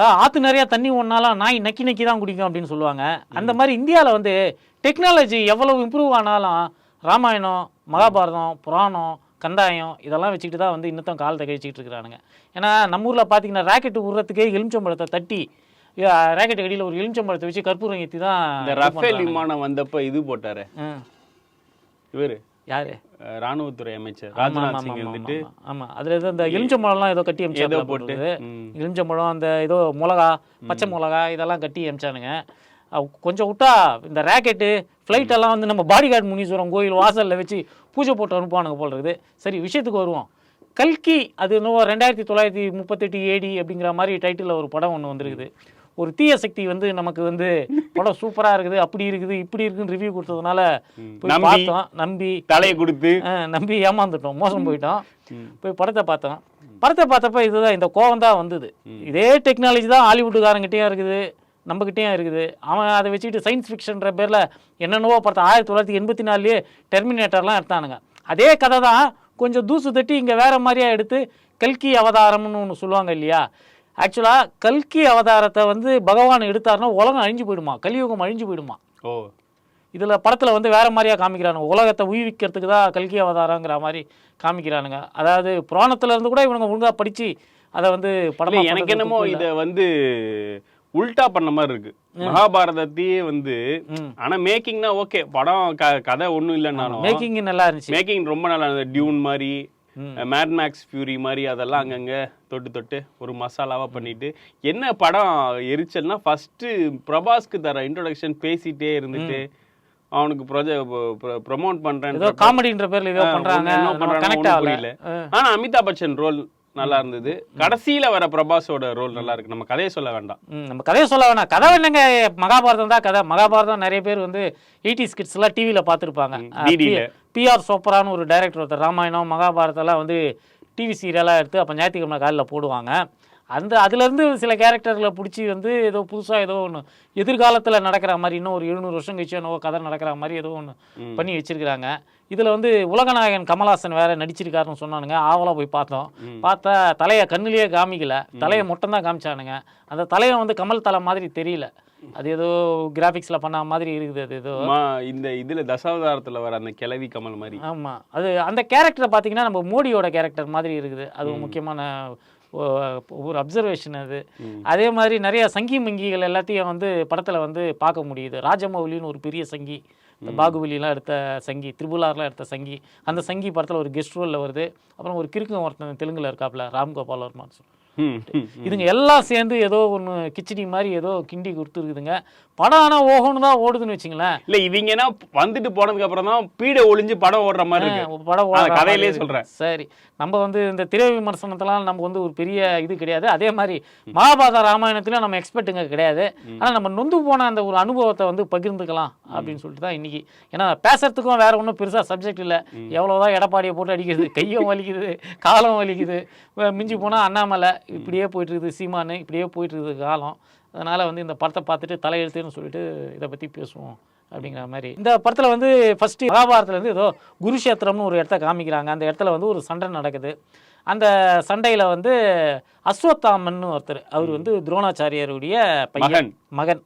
ஆற்று நிறையா தண்ணி ஒன்றாலும் நாய் நக்கி நக்கி தான் குடிக்கும் அப்படின்னு சொல்லுவாங்க அந்த மாதிரி இந்தியாவில் வந்து டெக்னாலஜி எவ்வளவு இம்ப்ரூவ் ஆனாலும் ராமாயணம் மகாபாரதம் புராணம் கந்தாயம் இதெல்லாம் வச்சுக்கிட்டு தான் வந்து இன்னும் காலத்தை கழிச்சிக்கிட்டு இருக்கிறானுங்க ஏன்னா நம்ம ஊரில் பார்த்தீங்கன்னா ராக்கெட் விடுறதுக்கே எலுமிச்சம்பழத்தை தட்டி ராக்கெட் அடியில் ஒரு எலுமிச்சம்பழத்தை வச்சு கற்பூரம் ஏற்றி தான் ரஃபேல். விமானம் வந்தப்ப இது போட்டாரு. இவரு யாரு? ராணுவத்துறை அமைச்சர் ராஜ்நாத் சிங் ஆமா, வந்துட்டு ஆமா, அதுல ஏதோ இந்த எலுமிச்சம்பழம்லாம் ஏதோ கட்டி ஏதோ அமிச்சாங்க போட்டு. எலுமிச்சம்பழம் அந்த ஏதோ மிளகா பச்சை மிளகா இதெல்லாம் கட்டி அமிச்சானுங்க. கொஞ்சம் விட்டா இந்த ராக்கெட்டு ஃப்ளைட் எல்லாம் வந்து நம்ம பாடிகார்டு முனீஸ்வரம் கோயில் வாசல்ல வச்சு பூஜை போட்டு அனுப்புவானுங்க போல இருக்குது. சரி விஷயத்துக்கு வருவோம். கல்கி அது என்னவோ ரெண்டாயிரத்தி தொள்ளாயிரத்தி முப்பத்தெட்டு ஏடி அப்படிங்கிற மாதிரி டைட்டிலில் ஒரு படம் ஒன்று வந்திருக்குது. ஒரு தீய சக்தி வந்து நமக்கு வந்து படம் சூப்பரா இருக்குது அப்படி இருக்குது இப்படி இருக்குன்னு ரிவ்யூ கொடுத்ததுனால போய் நம்பி. பார்த்தோம் நம்பி தலையை கொடுத்து. நம்பி ஏமாந்துட்டோம் மோசம் போயிட்டோம். போய் படத்தை பார்த்தோம். படத்தை பார்த்தப்ப இதுதான் இந்த கோவம் தான் வந்தது. இதே டெக்னாலஜி தான் ஹாலிவுட்டுக்காரங்கிட்டயும் இருக்குது நம்மகிட்டயும் இருக்குது. அவன் அதை வச்சுக்கிட்டு சயின்ஸ் ஃபிக்ஷன்ற பேரில் என்னென்னவோ பார்த்தா ஆயிரத்தி தொள்ளாயிரத்தி எண்பத்தி நாலுலேயே டெர்மினேட்டர்லாம் எடுத்தானுங்க. அதே கதை தான் கொஞ்சம் தூசு தட்டி இங்கே வேற மாதிரியா எடுத்து கல்கி அவதாரம்னு ஒன்று சொல்லுவாங்க இல்லையா? ஆக்சுவலாக கல்கி அவதாரத்தை வந்து பகவான் எடுத்தாருன்னா உலகம் அழிஞ்சு போயிடுமா? கலியுகம் அழிஞ்சு போயிடுமா? ஓ. இதில் படத்தில் வந்து வேற மாதிரியா காமிக்கிறானுங்க. உலகத்தை உயிர்விக்கிறதுக்கு தான் கல்கி அவதாரங்கிற மாதிரி காமிக்கிறானுங்க. அதாவது புராணத்துல இருந்து கூட இவனுங்க ஒழுங்கா படிச்சு அதை வந்து படமா எனக்கு என்னமோ. இத வந்து உல்டா பண்ண மாதிரி இருக்கு. மகாபாரதத்தையே வந்து. ஆனா மேக்கிங்னா ஓகே. படம் கதை ஒண்ணும் இல்லைன்னாலும் மேக்கிங் நல்லா இருந்துச்சு. மேக்கிங் ரொம்ப நல்லா இருந்தது. டியூன் மாதிரி. மேட் மேக்ஸ் ஃபியூரி மாதிரி அதெல்லாம் அங்கங்க தொட்டு தொட்டு ஒரு மசாலாவா பண்ணிட்டு என்ன படம் எரிச்சல்னா ஃபர்ஸ்ட் பிரபாஸ்க்கு தர இன்ட்ரோடக்ஷன் பேசிட்டே இருந்துட்டு அவனுக்கு ப்ரொஜெக்ட் ப்ரொமோட் பண்றேன் ஏதோ காமெடின்ற பேர்ல ஏதோ ஆகல. புரியல. ஆனா அமிதாப் பச்சன் ரோல் நல்லா இருந்தது. கடைசியில வர பிரபாஸோட ரோல் நல்லா இருக்கு. நம்ம கதையை சொல்ல வேண்டாம். நம்ம கதையை சொல்ல வேணாம். கதை என்னங்க? மகாபாரதம் தான் கதை. மகாபாரதம் நிறைய பேர் வந்து எயிட்டி ஸ்கிட்ஸ் எல்லாம் டிவியில் பார்த்துருப்பாங்க. பிஆர் சோப்ரான்னு ஒரு டைரக்டர் ஒருத்தர் ராமாயணம் மகாபாரதம்லாம் வந்து டிவி சீரியலாக எடுத்து அப்போ ஞாயிற்றுக்கிழமை காலையில் போடுவாங்க. அந்த அதுலேருந்து சில கேரக்டர்களை பிடிச்சி வந்து ஏதோ புதுசாக ஏதோ ஒன்று எதிர்காலத்தில் நடக்கிற மாதிரி இன்னும் ஒரு எழுநூறு வருஷம் கழிச்சு என்னவோ கதை நடக்கிற மாதிரி ஏதோ ஒன்று பண்ணி வச்சிருக்கிறாங்க. இதில் வந்து உலகநாயகன் கமலாசன் வேற நடிச்சிருக்காருன்னு சொன்னானுங்க. ஆவலாக போய் பார்த்தோம். பார்த்தா தலையை கண்ணுலயே காமிக்கல. தலையை மட்டும் தான் காமிச்சானுங்க. அந்த தலையை வந்து கமல் தலை மாதிரி தெரியல. அது ஏதோ கிராஃபிக்ஸில் பண்ண மாதிரி இருக்குது அது ஏதோ. இந்த இதுல தசாவதாரத்துல வர அந்த கிழவி கமல் மாதிரி. ஆமா. அது அந்த கேரக்டரை பார்த்தீங்கன்னா நம்ம மோடியோட கேரக்டர் மாதிரி இருக்குது. அது முக்கியமான ஒரு அப்சர்வேஷன் அது. அதே மாதிரி நிறைய சங்கி மங்கிகள் எல்லாத்தையும் வந்து படத்துல வந்து பார்க்க முடியுது. ராஜமௌலின்னு ஒரு பெரிய சங்கி இந்த பாகுபலிலாம் எடுத்த சங்கி திரிபுலார்லாம் எடுத்த சங்கி அந்த சங்கி படத்துல ஒரு கெஸ்ட் ரோல்ல வருது. அப்புறம் ஒரு கிறுக்கு ஒருத்தன் தெலுங்குல இருக்காப்ல ராம்கோபால் வர்மான்னு சொல்லி. இதுங்க எல்லாம் சேர்ந்து ஏதோ ஒன்று கிச்சடி மாதிரி ஏதோ கிண்டி கொடுத்துருக்குதுங்க. படம் ஆனால் ஓஹோன்னு தான் ஓடுதுன்னு வச்சுங்களேன். இல்ல இவங்கன்னா வந்துட்டு போனதுக்கு அப்புறம் தான் பீட ஒளிஞ்சு படம் ஓடுற மாதிரி இருக்கு. படம் ஓடுற கதையிலே. இருக்கு. சரி நம்ம வந்து இந்த திரை விமர்சனத்தெல்லாம் நம்ம வந்து ஒரு பெரிய இது கிடையாது. அதே மாதிரி மகாபாரத ராமாயணத்திலும் நம்ம எக்ஸ்பர்ட்டுங்க கிடையாது. ஆனா நம்ம நொந்து போன அந்த ஒரு அனுபவத்தை வந்து பகிர்ந்துக்கலாம் அப்படின்னு சொல்லிட்டு தான் இன்னைக்கு. ஏன்னா பேசுறதுக்கும் வேற ஒன்றும் பெருசா சப்ஜெக்ட் இல்லை. எவ்வளவுதான் எடப்பாடியை போட்டு அடிக்கிறது கையும் வலிக்குது காலம் வலிக்குது. மிஞ்சி போனா அண்ணாமலை இப்படியே போயிட்டு இருக்குது சீமானு இப்படியே போயிட்டு இருக்குது காலம். அதனால வந்து இந்த படத்தை பார்த்துட்டு தலையெழுத்துன்னு சொல்லிட்டு இதை பத்தி பேசுவோம் அப்படிங்கிற மாதிரி. இந்த படத்துல வந்து ஃபர்ஸ்ட் மகாபாரதத்துல இருந்து ஏதோ குருஷேத்திரம்னு ஒரு இடத்த காமிக்கிறாங்க. அந்த இடத்துல வந்து ஒரு சண்டை நடக்குது. அந்த சண்டையில வந்து அஸ்வத்தாமன் ஒருத்தர் அவர் வந்து துரோணாச்சாரியருடைய பையன் மகன்.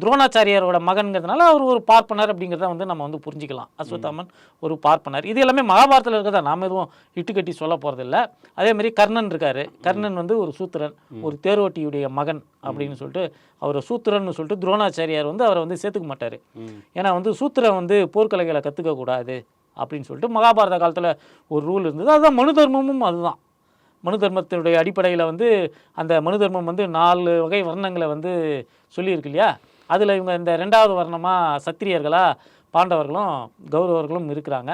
துரோணாச்சாரியாரோட மகன்கிறதுனால அவர் ஒரு பார்ப்பனர் அப்படிங்கிறத வந்து நம்ம வந்து புரிஞ்சுக்கலாம். அஸ்வத்தாமன் ஒரு பார்ப்பனர். இது எல்லாமே மகாபாரதத்தில் இருக்கிறதா நாம எதுவும் இட்டு கட்டி சொல்ல போறதில்ல. அதே மாதிரி கர்ணன் இருக்காரு. கர்ணன் வந்து ஒரு சூத்திரன் ஒரு தேரோட்டியுடைய மகன் அப்படின்னு சொல்லிட்டு அவர் சூத்திரன்னு சொல்லிட்டு துரோணாச்சாரியார் வந்து அவரை வந்து சேர்த்துக்க மாட்டாரு. ஏன்னா வந்து சூத்திரன் வந்து போர்க்கலைகளை கத்துக்க கூடாது அப்படின்னு சொல்லிட்டு மகாபாரத காலத்துல ஒரு ரூல் இருந்தது. அதுதான் மனு தர்மமும் அதுதான். மனு தர்மத்தினுடைய அடிப்படையில் வந்து அந்த மனு தர்மம் வந்து நாலு வகை வர்ணங்களை வந்து சொல்லியிருக்கு இல்லையா? அதில் இவங்க இந்த ரெண்டாவது வர்ணமாக சத்திரியர்களா பாண்டவர்களும் கௌரவர்களும் இருக்கிறாங்க.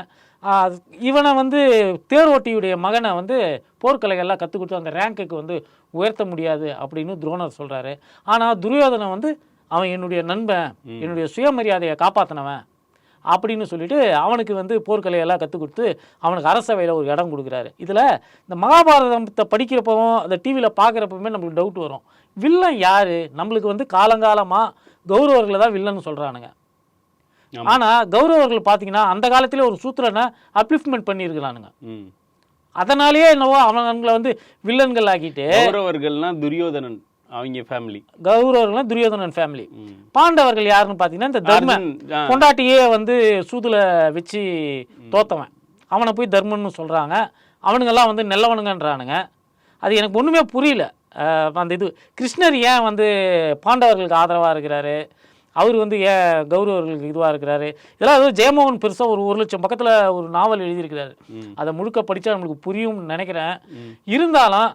இவனை வந்து தேரோட்டியுடைய மகனை வந்து போர்க்கலைகள்லாம் கற்றுக் கொடுத்து அந்த ரேங்க்குக்கு வந்து உயர்த்த முடியாது அப்படின்னு துரோணர் சொல்கிறாரு ஆனால் துரியோதனன் வந்து அவன் என்னுடைய நண்பன் என்னுடைய சுயமரியாதையை காப்பாற்றினவன் அப்படின்னு சொல்லிட்டு அவனுக்கு வந்து போர்க்கலையெல்லாம் கற்றுக் கொடுத்து அவனுக்கு அரசவையில் ஒரு இடம் கொடுக்குறாரு. இதில் இந்த மகாபாரதத்தை படிக்கிறப்பவும் அந்த டிவியில் பார்க்குறப்பவுமே நம்மளுக்கு டவுட் வரும். வில்லன் யார்? நம்மளுக்கு வந்து காலங்காலமாக கௌரவர்களை தான் வில்லன்னு சொல்கிறானுங்க. ஆனால் கௌரவர்கள் பார்த்தீங்கன்னா அந்த காலத்திலே ஒரு சூத்திரனை அப்லிஃப்ட்மெண்ட் பண்ணியிருக்கிறானுங்க. அதனாலேயே என்னவோ அவங்களை வந்து வில்லன்கள் ஆக்கிட்டு கௌரவர்கள்னா துரியோதனன். அவங்க ஃபேமிலி கௌரவர்கள் துரியோதனன் ஃபேமிலி பாண்டவர்கள் யாருன்னு பார்த்தீங்கன்னா இந்த தர்மன் ஆ. பொண்டாட்டியே வந்து சூதுல வச்சு தோத்தவன். அவனை போய் தர்மன்னு சொல்கிறாங்க அவனுங்கெல்லாம் வந்து நல்லவனுங்கன்றானுங்க. அது எனக்கு ஒன்றுமே புரியல. அந்த இது கிருஷ்ணர் ஏன் வந்து பாண்டவர்களுக்கு ஆதரவாக இருக்கிறாரு? அவர் வந்து ஏன் கௌரவர்களுக்கு இதுவாக இருக்கிறாரு? இதெல்லாம் ஏதோ ஜெயமோகன் பெருசாக ஒரு ஒரு லட்சம் பக்கத்தில் ஒரு நாவல் எழுதியிருக்கிறாரு. அதை முழுக்க படித்தா நம்மளுக்கு புரியும்னு நினைக்கிறேன். இருந்தாலும்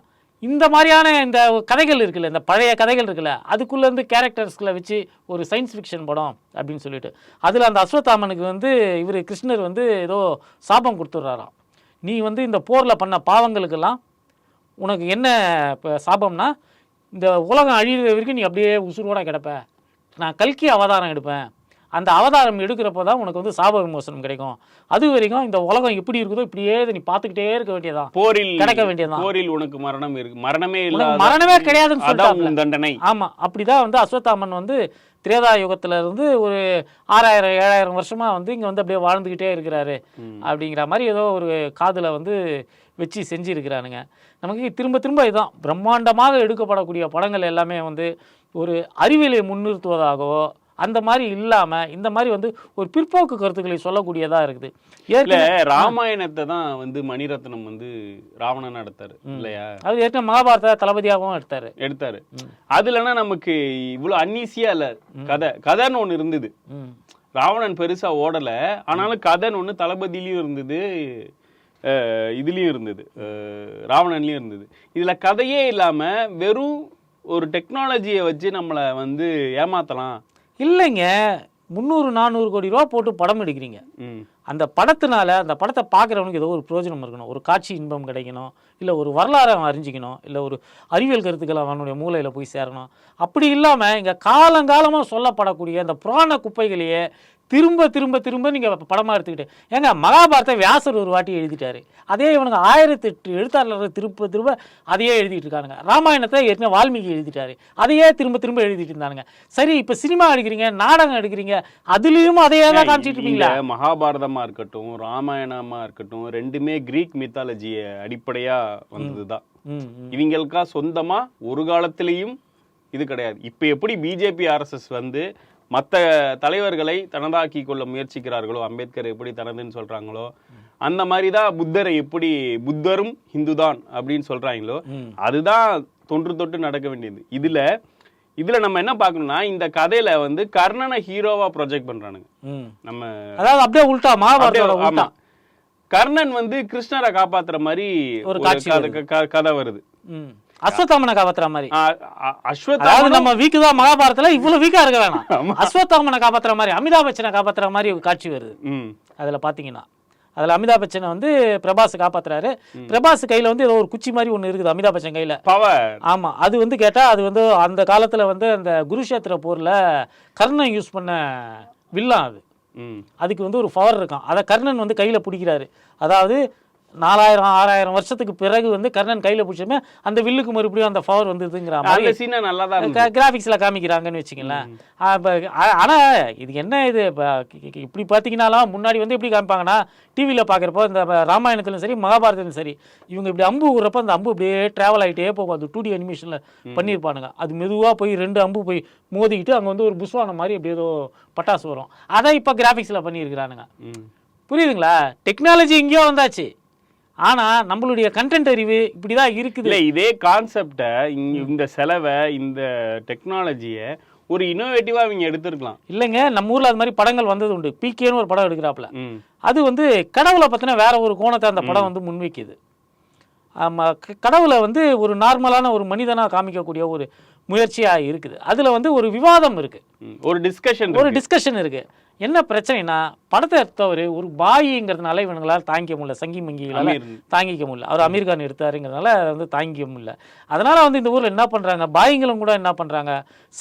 இந்த மாதிரியான இந்த கதைகள் இருக்குல்ல இந்த பழைய கதைகள் இருக்குல்ல அதுக்குள்ளேருந்து கேரக்டர்ஸ்களை வச்சு ஒரு சயின்ஸ் ஃபிக்ஷன் படம் அப்படின்னு சொல்லிட்டு. அதில் அந்த அஸ்வத்தாமனுக்கு வந்து இவர் கிருஷ்ணர் வந்து ஏதோ சாபம் கொடுத்துட்றாராம். நீ வந்து இந்த போரில் பண்ண பாவங்களுக்கெல்லாம் உனக்கு என்ன இப்போ சாபம்னா இந்த உலகம் அழியிற வரைக்கும் நீ அப்படியே உசுரோட கிடப்ப. நான் கல்கி அவதாரம் எடுப்பேன். அந்த அவதாரம் எடுக்கிறப்போ தான் உனக்கு வந்து சாப விமோசனம் கிடைக்கும். அது வரைக்கும் இந்த உலகம் எப்படி இருக்குதோ இப்படியே நீ பார்த்துக்கிட்டே இருக்க வேண்டியதான் போரில் கிடைக்க வேண்டியதுதான். போரில் உனக்கு மரணம் இருக்கு. மரணமே இல்லாத மரணமே கிடையாதுன்னு உன் தண்டனை. ஆமா அப்படிதான் வந்து அஸ்வத்தாமன் வந்து திரேதா யுகத்துல இருந்து ஒரு ஆறாயிரம் ஏழாயிரம் வருஷமா வந்து இங்க வந்து அப்படியே வாழ்ந்துகிட்டே இருக்கிறாரு. அப்படிங்கிற மாதிரி ஏதோ ஒரு காதுல வந்து வச்சு செஞ்சிருக்கிறானுங்க. நமக்கு திரும்ப திரும்ப இதுதான். பிரம்மாண்டமாக எடுக்கப்படக்கூடிய படங்கள் எல்லாமே வந்து ஒரு அறிவியலை முன்னிறுத்துவதாகவோ அந்த மாதிரி இல்லாம இந்த மாதிரி வந்து ஒரு பிற்போக்கு கருத்துக்களை சொல்லக்கூடியதா இருக்குது. ஏற்கனவே ராமாயணத்தை தான் வந்து மணிரத்னம் வந்து ராவணன் எடுத்தாரு இல்லையா? அது ஏற்கனவே மகாபாரத தளபதியாகவும் எடுத்தாரு. எடுத்தாரு. அதுலனா நமக்கு இவ்வளவு அன்னீசியா இல்ல. கதை கதைன்னு ஒண்ணு இருந்தது. ராவணன் பெருசா ஓடல. ஆனாலும் கதைன்னு ஒண்ணு தளபதியிலயும் இருந்தது இதுலயும் இருந்தது ராவணன்லயும் இருந்தது. இதுல கதையே இல்லாம வெறும் ஒரு டெக்னாலஜியை வச்சு நம்மளை வந்து ஏமாத்தலாம். இல்லைங்க. முந்நூறு நானூறு கோடி ரூபா போட்டு படம் எடுக்கிறீங்க. அந்த படத்தினால அந்த படத்தை பார்க்குறவனுக்கு ஏதோ ஒரு பிரயோஜனம் இருக்கணும். ஒரு காட்சி இன்பம் கிடைக்கணும். இல்லை ஒரு வரலாறை அவன் அறிஞ்சிக்கணும். இல்லை ஒரு அறிவியல் கருத்துக்கள் அவனுடைய மூளையில் போய் சேரணும். அப்படி இல்லாமல் இங்கே காலங்காலமாக சொல்லப்படக்கூடிய அந்த புராண குப்பைகளையே திரும்ப திரும்ப திரும்ப நீங்கள் படமாக எடுத்துக்கிட்டு ஏங்க மகாபாரத வியாசர் ஒரு வாட்டி எழுதிட்டாரு. அதே இவனுங்க ஆயிரத்தி எட்டு எழுத்தாளர்கள் திரும்ப திரும்ப அதையே எழுதிட்டு இருக்கானுங்க. ராமாயணத்தை ஏற்கனவே வால்மீகி எழுதிட்டாரு. அதையே திரும்ப திரும்ப எழுதிட்டு இருந்தானுங்க. சரி இப்போ சினிமா எடுக்கிறீங்க நாடகம் எடுக்கிறீங்க அதுலேயும் அதையே தான் காமிச்சிட்டு இருப்பீங்களா இங்க மகாபாரதமா இருக்கட்டும் ராமாயணமா இருக்கட்டும் ரெண்டுமே கிரீக் மித்தாலஜிய அடிப்படையா வந்ததுதான். ம் ம் இவங்களுக்கா சொந்தமா ஒரு காலத்திலையும் இது கிடையாது. இப்ப எப்படி பிஜேபி ஆர்எஸ்எஸ் வந்து மத்த தலைவர்களை தனதாக்கி கொள்ள முயற்சிக்கிறார்களோ அம்பேத்கர் எப்படி தனதுன்னு சொல்றாங்களோ அந்த மாதிரி தான் புத்தரை எப்படி புத்தரும் ஹிந்துதான் அப்படின்னு சொல்றாங்களோ அதுதான் தொன்று தொட்டு நடக்க வேண்டியது. இதுல இதுல நம்ம என்ன பார்க்கணும்னா இந்த கதையில வந்து கர்ணனை ஹீரோவா ப்ரொஜெக்ட் பண்றானுங்க. நம்ம அதாவது அப்படியே உல்டா மகாபாரதோட அப்படியே- உல்டா ஆமா. கர்ணன் வந்து கிருஷ்ணரை காப்பாத்துற மாதிரி ஒரு கதை- வருது. அஸ்வத்தாமனை காப்பாத்துற மாதிரி அதாவது நம்ம வீக்கு தான் மகாபாரதத்துல இவ்வளவு வீக்கா இருக்க வேணாம் அஸ்வத்தாமனை காப்பாத்துற மாதிரி அமிதாப் பச்சனை காப்பாத்துற மாதிரி காட்சி வருது. அதுல பாத்தீங்கன்னா. அதுல அமிதாப் பச்சனை வந்து பிரபாஸ் காப்பாத்துறாரு. பிரபாஸ் கையில வந்து ஏதோ ஒரு குச்சி மாதிரி ஒண்ணு இருக்குது அமிதாப் பச்சன் கையில. பவர். ஆமா. அது வந்து கேட்டா அது வந்து அந்த காலத்துல வந்து அந்த குருஷேத்திர போர்ல கர்ணன் யூஸ் பண்ண வில்லான் அது. அதுக்கு வந்து ஒரு பவர் இருக்கும். அதை கர்ணன் வந்து கையில் பிடிக்கிறாரு. அதாவது நாலாயிரம் ஆறாயிரம் வருஷத்துக்கு பிறகு வந்து கர்ணன் கையில் பிடிச்சமே அந்த வில்லுக்கு மறுபடியும் அந்த பவர் வந்ததுங்கிற மாதிரி சீனை நல்லா தான் கிராஃபிக்ஸில் காமிக்கிறாங்கன்னு வச்சுங்களேன் ஆனால் இது என்ன இது? இப்போ இப்படி பார்த்தீங்கன்னாலாம் முன்னாடி வந்து எப்படி காமிப்பாங்கன்னா டிவியில் பார்க்குறப்போ இந்த ராமாயணத்திலும் சரி மகாபாரதத்திலும் சரி இவங்க இப்படி அம்பு விடுறப்ப அந்த அம்பு அப்படியே ட்ராவல் ஆகிட்டே போகும். அது டூ டி அனிமேஷனில் பண்ணியிருப்பானுங்க. அது மெதுவாக போய் ரெண்டு அம்பு போய் மோதிக்கிட்டு அங்கே வந்து ஒரு புஸ்வானம் மாதிரி அப்படியே ஏதோ பட்டாசு வரும். அதை இப்போ கிராஃபிக்ஸில் பண்ணியிருக்கிறானுங்க. புரியுதுங்களா? டெக்னாலஜி எங்கேயோ வந்தாச்சு. ஆனால் நம்மளுடைய கண்டென்ட் அறிவு இப்படி தான் இருக்குது. இல்ல இதே கான்செப்டை இந்த செலவை இந்த டெக்னாலஜியை ஒரு இன்னோவேட்டிவா இவங்க எடுத்திருக்கலாம். இல்லைங்க நம்ம ஊர்ல அது மாதிரி படங்கள் வந்தது உண்டு. பிகேன்னு ஒரு படம் எடுக்கிறாப்புல. அது வந்து கடவுளை பத்தின வேற ஒரு கோணத்தை அந்த படம் வந்து முன்வைக்குது. கடவுளை வந்து ஒரு நார்மலான ஒரு மனிதனா காமிக்கக்கூடிய ஒரு முயற்சியா இருக்குது. அதுல வந்து ஒரு விவாதம் இருக்கு. ம். ஒரு டிஸ்கஷன் ஒரு டிஸ்கஷன் இருக்கு. என்ன பிரச்சனைனா படத்தை எடுத்தவர் ஒரு பாயிங்கிறதுனால இவனுங்களால தாங்கிக்க முடியல. சங்கி மங்கிகளால அமீர். தாங்கிக்க முடியல. அவர் அமீர் கான் எடுத்தாருங்கிறதுனால அதை வந்து தாங்கிக்க முடியல. அதனால வந்து இந்த ஊர்ல என்ன பண்றாங்க பாயிங்களும் கூட என்ன பண்றாங்க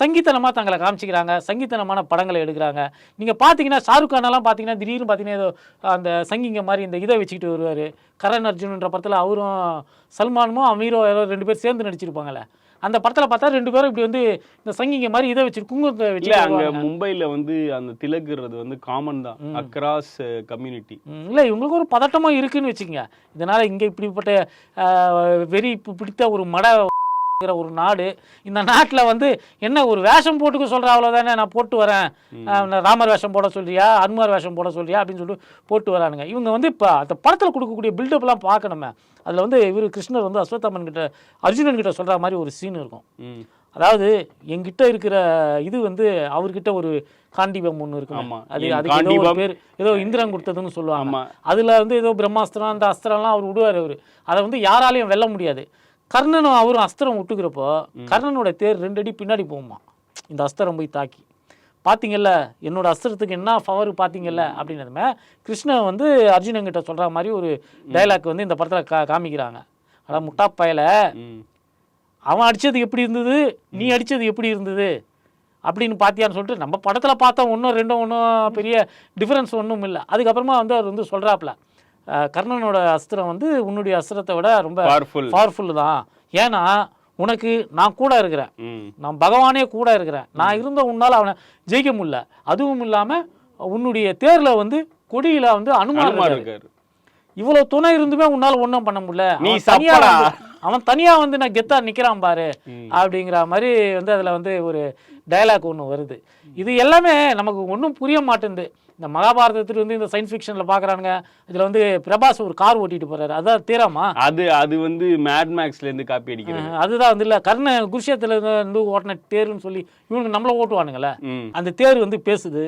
சங்கித்தனமா தங்களை காமிச்சிக்கிறாங்க சங்கித்தனமான படங்களை எடுக்கிறாங்க. நீங்க பாத்தீங்கன்னா ஷாருக் கான் எல்லாம் பாத்தீங்கன்னா திடீர்னு பாத்தீங்கன்னா ஏதோ அந்த சங்கிங்க மாதிரி இந்த இதை வச்சுக்கிட்டு வருவாரு. கரண் அர்ஜுன்ன்ற படத்துல அவரும் சல்மானும் அமீரும் யாரோ ரெண்டு பேர் சேர்ந்து நடிச்சிருப்பாங்கல்ல. அந்த படத்துல பார்த்தா ரெண்டு பேரும் இப்படி வந்து இந்த சங்கிங்க மாதிரி இதை வச்சு குங்குமத்தை வச்சு அங்க மும்பைல வந்து அந்த திலக்குறது வந்து காமன் தான். அக்ராஸ் கம்யூனிட்டி இல்ல இவங்களுக்கு ஒரு பதட்டமா இருக்குன்னு வச்சுக்கோங்க. இதனால இங்க இப்படிப்பட்ட வெறி பிடித்த ஒரு மட ஒரு நாடு இந்த நாட்டில் வந்து என்ன ஒரு வேஷம் போட்டுக்க சொல்கிற அவ்வளோதானே நான் போட்டு வரேன். ராமர் வேஷம் போட சொல்றியா அனுமார் வேஷம் போட சொல்றியா அப்படின்னு சொல்லிட்டு போட்டு வரானுங்க. இவங்க வந்து இப்போ அந்த படத்தில் கொடுக்கக்கூடிய பில்டப்லாம் பார்க்கணுமே. அதில் வந்து இவர் கிருஷ்ணர் வந்து அஸ்வத்தாமன் கிட்ட அர்ஜுனன் கிட்ட சொல்கிற மாதிரி ஒரு சீன் இருக்கும். அதாவது என்கிட்ட இருக்கிற இது வந்து அவர்கிட்ட ஒரு காண்டிபம் ஒன்று இருக்கு ஆமா. அது அதுக்கு ஏதோ ஒரு. பேர் ஏதோ இந்திரன் கொடுத்ததுன்னு சொல்லுவாங்க. அதுல வந்து ஏதோ பிரம்மாஸ்திரம் அந்த அஸ்திரம்லாம் அவர் விடுவார் அவர். அதை வந்து யாராலையும் வெல்ல முடியாது. கர்ணனும் அவரும் அஸ்திரம் விட்டுக்கிறப்போ கர்ணனோட தேர் ரெண்டு அடி பின்னாடி போகுமா? இந்த அஸ்திரம் போய் தாக்கி. பார்த்தீங்கல்ல என்னோட அஸ்திரத்துக்கு என்ன பவர் பார்த்தீங்கல்ல அப்படின்னதுமே கிருஷ்ணன் வந்து அர்ஜுனன் கிட்ட சொல்ற மாதிரி ஒரு டைலாக் வந்து இந்த படத்துல கா காமிக்கிறாங்க. அதான் முட்டா பயல. அவன் அடிச்சது எப்படி இருந்தது? நீ அடிச்சது எப்படி இருந்தது? அப்படின்னு பார்த்தியான்னு சொல்லிட்டு நம்ம படத்தில் பார்த்தோம் ஒன்றும் ரெண்டும் ஒன்றும் பெரிய டிஃப்ரென்ஸ் ஒன்றும் இல்லை அதுக்கப்புறமா வந்து அவர் வந்து சொல்கிறாப்புல கர்ணனோட அஸ்திரம் வந்து உன்னுடைய அஸ்திரத்தை விட ரொம்ப. பவர்ஃபுல் தான். ஏன்னா உனக்கு நான் கூட இருக்கிறேன். நான் பகவானே கூட இருக்கிறேன். நான் இருந்த உன்னால் அவனை ஜெயிக்க முடியல. அதுவும் இல்லாமல் உன்னுடைய தேரில் வந்து கொடியில வந்து அனுமார் இருக்காரு. இவ்வளவு துணை இருந்துமே உன்னால ஒண்ணும் பண்ண முடியல. நீ அவன் தனியா சப்படா. வந்து- அவன் தனியா வந்து நான் கெத்தா நிக்கிறான் பாரு அப்படிங்கிற மாதிரி வந்து அதுல வந்து ஒரு டயலாக் ஒண்ணு வருது. இது எல்லாமே நமக்கு ஒண்ணும் புரிய மாட்டேங்குது இந்த மகாபாரதத்துல வந்து இந்த சயின்ஸ் ஃபிக்ஷன்ல பாக்குறானுங்க. இதுல வந்து பிரபாஸ் ஒரு கார் ஓட்டிட்டு போறாரு. அதான் தீராமா? அது அது வந்து மேட் மேக்ஸ்ல இருந்து காப்பி அடிக்கிறது அதுதான். வந்து இல்ல கர்ண குருஷேத்துல இருந்து ஓட்டின தேர்னு சொல்லி இவனுக்கு நம்மள ஓட்டுவானுங்கல்ல ம். அந்த தேர் வந்து பேசுது.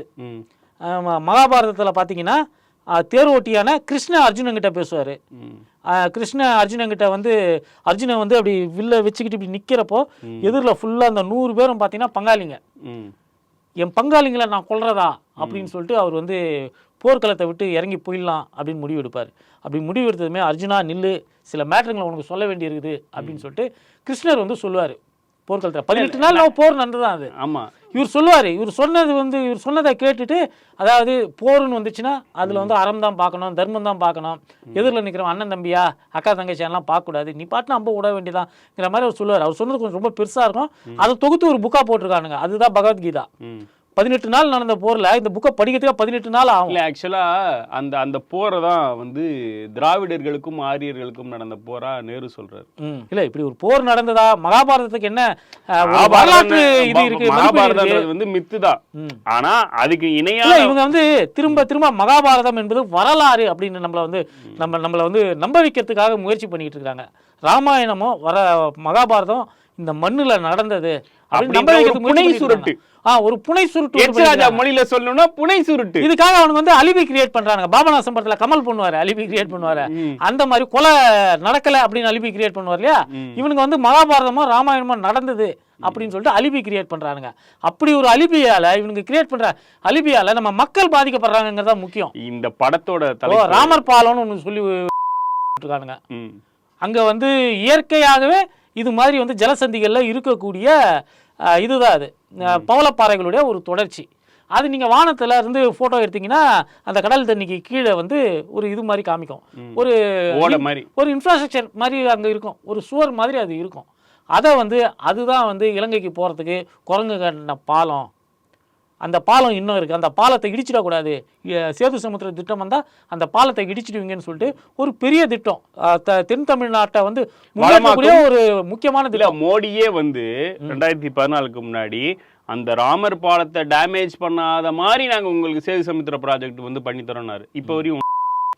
மகாபாரதத்துல பாத்தீங்கன்னா அஹ், தேர் ஓட்டியான கிருஷ்ண அர்ஜுனன் கிட்ட பேசுவாரு. கிருஷ்ண அர்ஜுனன்கிட்ட வந்து அர்ஜுனன் வந்து அப்படி வில்ல வச்சுக்கிட்டு இப்படி நிற்கிறப்போ எதிரில் ஃபுல்லாக அந்த நூறு பேரும் பார்த்தீங்கன்னா பங்காளிங்க. என் பங்காளிங்களை நான் கொல்றதா? அப்படின்னு சொல்லிட்டு அவர் வந்து போர்க்களத்தை விட்டு இறங்கி போயிடலாம் அப்படின்னு முடிவு எடுப்பார். அப்படி முடிவு எடுத்ததுமே அர்ஜுனா நில்லு சில மேட்டருங்களை உனக்கு சொல்ல வேண்டியிருக்குது அப்படின்னு சொல்லிட்டு கிருஷ்ணர் வந்து சொல்லுவார் போர்க்களத்தில். பதினெட்டு நாள் போர் நடந்துதான் அது. ஆமா. இவர் சொல்லுவார் இவர் சொன்னது வந்து இவர் சொன்னதை கேட்டுட்டு அதாவது போர்னு வந்துச்சுன்னா அதில் வந்து அறம் தான் பார்க்கணும் தர்மம் தான் பார்க்கணும். எதிரில் நிற்கிறவன் அண்ணன் தம்பியா அக்கா தங்கச்சியெல்லாம் பார்க்கக்கூடாது. நீ பாட்டு நம்ப விட வேண்டியதான்ங்கிற மாதிரி அவர் சொல்லுவார். அவர் சொன்னது கொஞ்சம் ரொம்ப பெருசாக இருக்கும். அதை தொகுத்து ஒரு புக்காக போட்டிருக்கானுங்க. அதுதான் பகவத்கீதா. பதினெட்டு நாள் நடந்த போரில் இந்த புக்கை படிக்கிறதுக்கு பதினெட்டு நாள் ஆகும் இல்ல ஆக்சுவலா அந்த அந்த போரை தான் வந்து திராவிடர்களுக்கும் ஆரியர்களுக்கும் நடந்த போரா நேரு சொல்றாரு. இல்ல இப்படி ஒரு போர் நடந்ததா மகாபாரதத்துக்கு என்ன மகாபாரதம் வரலாற்று இது இருக்கு. மகாபாரதம்ன்றது வந்து மித்து தான் ம். ஆனா அதுக்கு இணையான இவங்க வந்து திரும்ப திரும்ப மகாபாரதம் என்பது வரலாறு அப்படின்னு நம்மள வந்து நம்ம நம்மள வந்து நம்ப வைக்கிறதுக்காக முயற்சி பண்ணிட்டு இருக்காங்க ராமாயணமோ வர மகாபாரதம் இந்த மண்ணுல நடந்தது புனை சுருட்டு. ஆ ஒரு புனை சுருட்டு ராஜா. மொழியில சொல்லணும்னா புனை சுருட்டு. இதுக்காக அவனுக்கு வந்து அலிபி கிரியேட் பண்றாங்க பாபநாசம் படத்துல கமல் பண்ணுவாரு அலிபி கிரியேட் பண்ணுவாரு. அந்த மாதிரி கொலை நடக்கல அப்படின்னு அலிபி கிரியேட் பண்ணுவார் இல்லையா? இவனுங்க வந்து மகாபாரதமோ ராமாயணமோ நடந்தது அப்படின்னு சொல்லிட்டு அலிபி கிரியேட் பண்றானுங்க. அப்படி ஒரு அலிபியால இவனுக்கு கிரியேட் பண்ற அலிபியால நம்ம மக்கள் பாதிக்கப்படுறாங்கிறதா முக்கியம். இந்த படத்தோட ராமர் பாலம்னு ஒன்று சொல்லி இருக்கானுங்க. அங்க வந்து இயற்கையாகவே இது மாதிரி வந்து ஜலசந்திகள்ல இருக்கக்கூடிய இதுதான் அது. பவளப்பாறைகளுடைய ஒரு தொடர்ச்சி. அது நீங்க வானத்துல இருந்து போட்டோ எடுத்தீங்கன்னா அந்த கடல் தண்ணிக்கு கீழே வந்து ஒரு இது மாதிரி காமிக்கும். ஒரு ஓட மாதிரி. ஒரு இன்ஃப்ராஸ்ட்ரக்சர் மாதிரி அங்க இருக்கும். ஒரு சுவர் மாதிரி அது இருக்கும். அதை வந்து அதுதான் வந்து இலங்கைக்கு போறதுக்கு குரங்கு கட்டின பாலம். அந்த பாலம் இன்னும் இருக்குது அந்த பாலத்தை இடிச்சிடக்கூடாது சேது சமுத்திர திட்டம் வந்தால் அந்த பாலத்தை இடிச்சிடுவீங்கன்னு சொல்லிட்டு ஒரு பெரிய திட்டம். தென் தமிழ்நாட்டை வந்து ஒரு முக்கியமான திட்டம். மோடியே வந்து ரெண்டாயிரத்தி பதினாலுக்கு முன்னாடி அந்த ராமர் பாலத்தை டேமேஜ் பண்ணாத மாதிரி நாங்க உங்களுக்கு சேது சமுத்திர ப்ராஜெக்ட் வந்து பண்ணி தரோம்னாரு இப்போ வரையும்